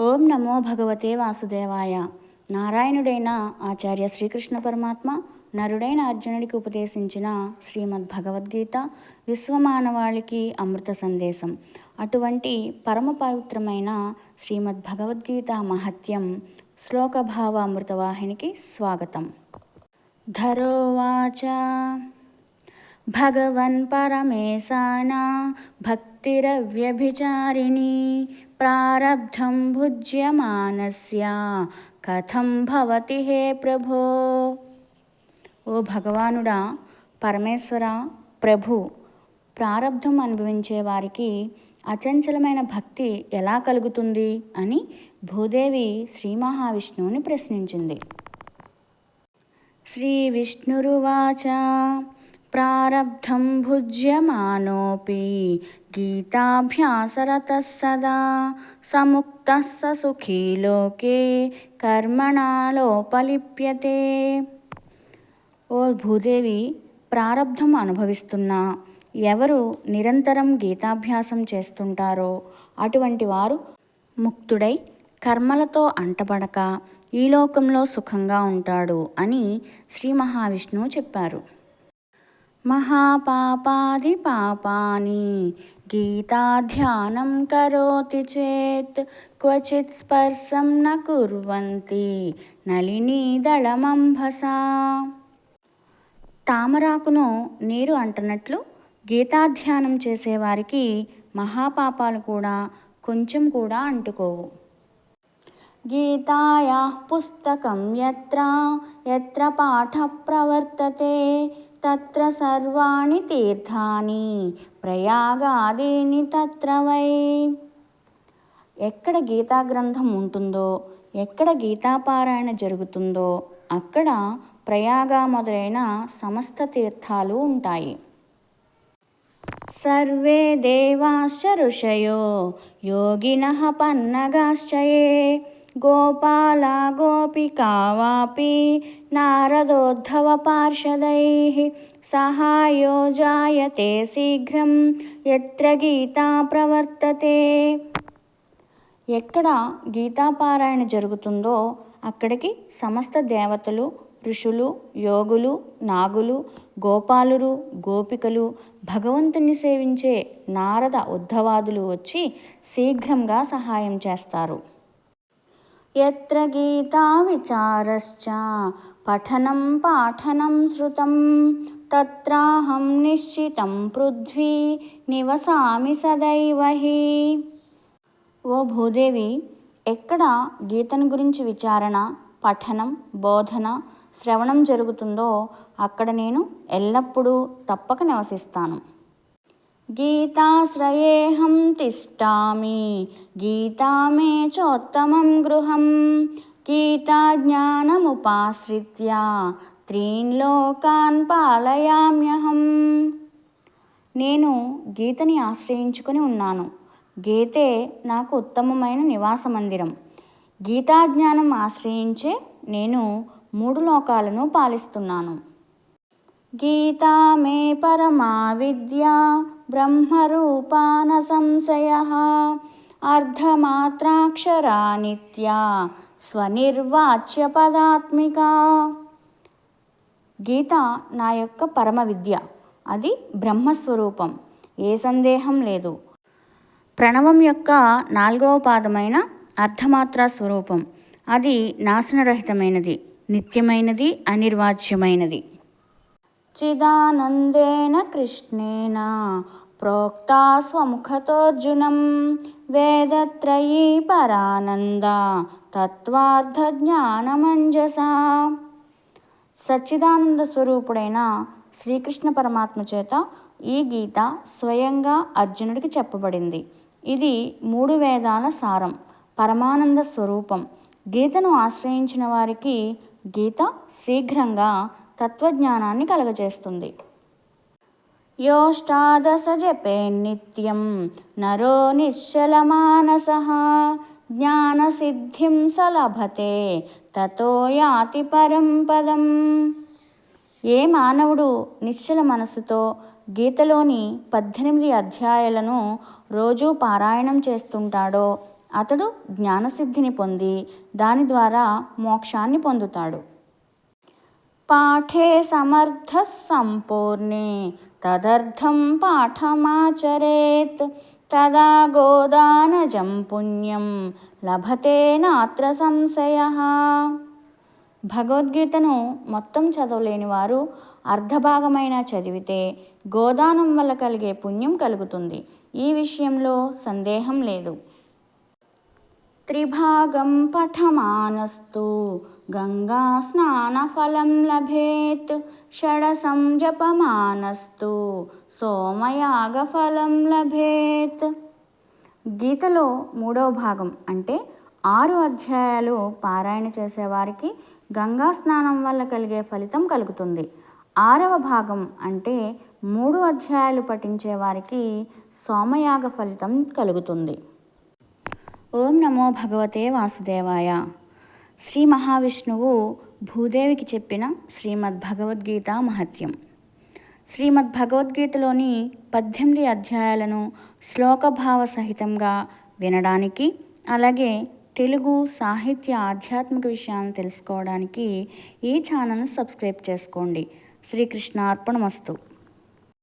ఓం నమో భగవతే వాసుదేవాయ. నారాయణుడైన ఆచార్య శ్రీకృష్ణ పరమాత్మ నరుడైన అర్జునుడికి ఉపదేశించిన శ్రీమద్ భగవద్గీత విశ్వమానవాళికి అమృత సందేశం. అటువంటి పరమ పవిత్రమైన శ్రీమద్ భగవద్గీత మహత్యం శ్లోకభావ అమృతవాహినికి స్వాగతం. ధరోవాచ. భగవన్ పరమేశానా భక్తిరవ్యభిచారిణి ప్రారబ్ధం భుజ్యమానస్య కథం భవతి హే ప్రభో. ఓ భగవానుడా పరమేశ్వర ప్రభు ప్రారబ్ధం అనుభవించే వారికి అచంచలమైన భక్తి ఎలా కలుగుతుంది అని భూదేవి శ్రీ మహావిష్ణువుని ప్రశ్నించింది. శ్రీ విష్ణురువాచ. ప్రారబ్ధం భుజ్యమానోపి గీతాభ్యాసరతः సదా సముక్తः స సుఖీ లోకే కర్మణాలోపలిప్యతే ఓ భూదేవి ప్రారబ్ధం అనుభవిస్తున్నా ఎవరు నిరంతరం గీతాభ్యాసం చేస్తుంటారో అటువంటి వారు ముక్తుడై కర్మలతో అంటబడక ఈ లోకంలో సుఖంగా ఉంటాడు అని శ్రీ మహావిష్ణువు చెప్పారు. మహాపాపాది పాపాని గీతాధ్యానం కరోతి చేత్ క్వచిత్ స్పర్శం న కుర్వంతి నళినీ దళమంభసా. తామరాకును నీరు అంటనట్లు గీతాధ్యానం చేసేవారికి మహాపాపాలు కూడా కొంచెం కూడా అంటుకోవు. గీతాయా పుస్తకం ఎత్ర ఎత్ర పాఠ ప్రవర్తతే తత్ర సర్వాణి తీర్థాని ప్రయాగాదీని తత్ర వై. ఎక్కడ గీతా గ్రంథం ఉంటుందో ఎక్కడ గీతాపారాయణ జరుగుతుందో అక్కడ ప్రయాగ మొదలైన సమస్త తీర్థాలు ఉంటాయి. సర్వే దేవాశ్చ ఋషయో యోగిన పన్నగాశ్చయే గోపాల గోపికా వాపి నారదోద్ధవ పార్షదై సహాయో జాయతే శీఘ్రం ఎత్ర గీతా ప్రవర్తతే ఎక్కడ గీతాపారాయణ జరుగుతుందో అక్కడికి సమస్త దేవతలు ఋషులు యోగులు నాగులు గోపాలురు గోపికలు భగవంతుని సేవించే నారద ఉద్ధవాదులు వచ్చి శీఘ్రంగా సహాయం చేస్తారు. ఎత్ర గీతా విచారశ్చ పఠనం పాఠనం శృతం తత్రాహం నిశ్చితం పృథ్వీ నివసామి సదైవ హి ఓ భూదేవి ఎక్కడ గీతను గురించి విచారణ పఠనం బోధన శ్రవణం జరుగుతుందో అక్కడ నేను ఎల్లప్పుడూ తప్పక నివసిస్తాను. గీతాశ్రయేహం తిష్టామి గీతా మే చోత్తమం గృహం గీతా జ్ఞానముపాశ్రిత్య త్రీన్ లోకాన్ పాలయామ్యహం నేను గీతని ఆశ్రయించుకొని ఉన్నాను. గీతే నాకు ఉత్తమమైన నివాస మందిరం. గీతాజ్ఞానం ఆశ్రయించే నేను మూడు లోకాలను పాలిస్తున్నాను. గీతా మే పరమా విద్య బ్రహ్మరూపాన సంశయ అర్ధమాత్రాక్షరా నిత్య స్వనిర్వాచ్య పదాత్మిక గీత నా యొక్క పరమ విద్య అది బ్రహ్మస్వరూపం. ఏ సందేహం లేదు. ప్రణవం యొక్క నాలుగవ పాదమైన అర్ధమాత్రా స్వరూపం అది నాశనరహితమైనది నిత్యమైనది అనిర్వాచ్యమైనది. చిదానందేన కృష్ణేన ప్రోక్తా స్వముఖతోర్జునం వేదత్రయీ పరానంద తత్వార్థ జ్ఞానమంజస. సచ్చిదానంద స్వరూపుడైన శ్రీకృష్ణ పరమాత్మ చేత ఈ గీత స్వయంగా అర్జునుడికి చెప్పబడింది. ఇది మూడు వేదాల సారం పరమానంద స్వరూపం. గీతను ఆశ్రయించిన వారికి గీత శీఘ్రంగా తత్వజ్ఞానాన్ని కలగజేస్తుంది. యోష్టాదశ జపే నిత్యం నరో నిశ్చలమానస జ్ఞానసిద్ధిం సలభతే తతో యాతి పరం పదం. ఏ మానవుడు నిశ్చల మనస్సుతో గీతలోని పద్దెనిమిది అధ్యాయాలను రోజూ పారాయణం చేస్తుంటాడో అతడు జ్ఞానసిద్ధిని పొంది దాని ద్వారా మోక్షాన్ని పొందుతాడు. పాఠే సమర్థ సంపూర్ణే తదర్థం పాఠమాచరేత్ తదా గోదానజం పుణ్యం లభతే నాత్ర సంశయ భగవద్గీతను మొత్తం చదవలేని వారు అర్ధభాగమైన చదివితే గోదానం వల్ల కలిగే పుణ్యం కలుగుతుంది. ఈ విషయంలో సందేహం లేదు. త్రిభాగం పఠమానస్తు గంగా స్నానఫలం లభేత్ షడసం జపమానస్తు సోమయాగఫలం లభేత్. గీతలో మూడవ భాగం అంటే ఆరు అధ్యాయాలు పారాయణ చేసేవారికి గంగా స్నానం వల్ల కలిగే ఫలితం కలుగుతుంది. ఆరవ భాగం అంటే మూడు అధ్యాయాలు పఠించే వారికి సోమయాగ ఫలితం కలుగుతుంది. ఓం నమో భగవతే వాసుదేవాయ. శ్రీ మహావిష్ణువు భూదేవికి చెప్పిన శ్రీమద్ భగవద్గీత మహత్యం. శ్రీమద్ భగవద్గీతలోని పద్దెనిమిది అధ్యాయాలను శ్లోకభావ సహితంగా వినడానికి అలాగే తెలుగు సాహిత్య ఆధ్యాత్మిక విషయాలను తెలుసుకోవడానికి ఈ ఛానల్ను సబ్స్క్రైబ్ చేసుకోండి. శ్రీకృష్ణార్పణమస్తు.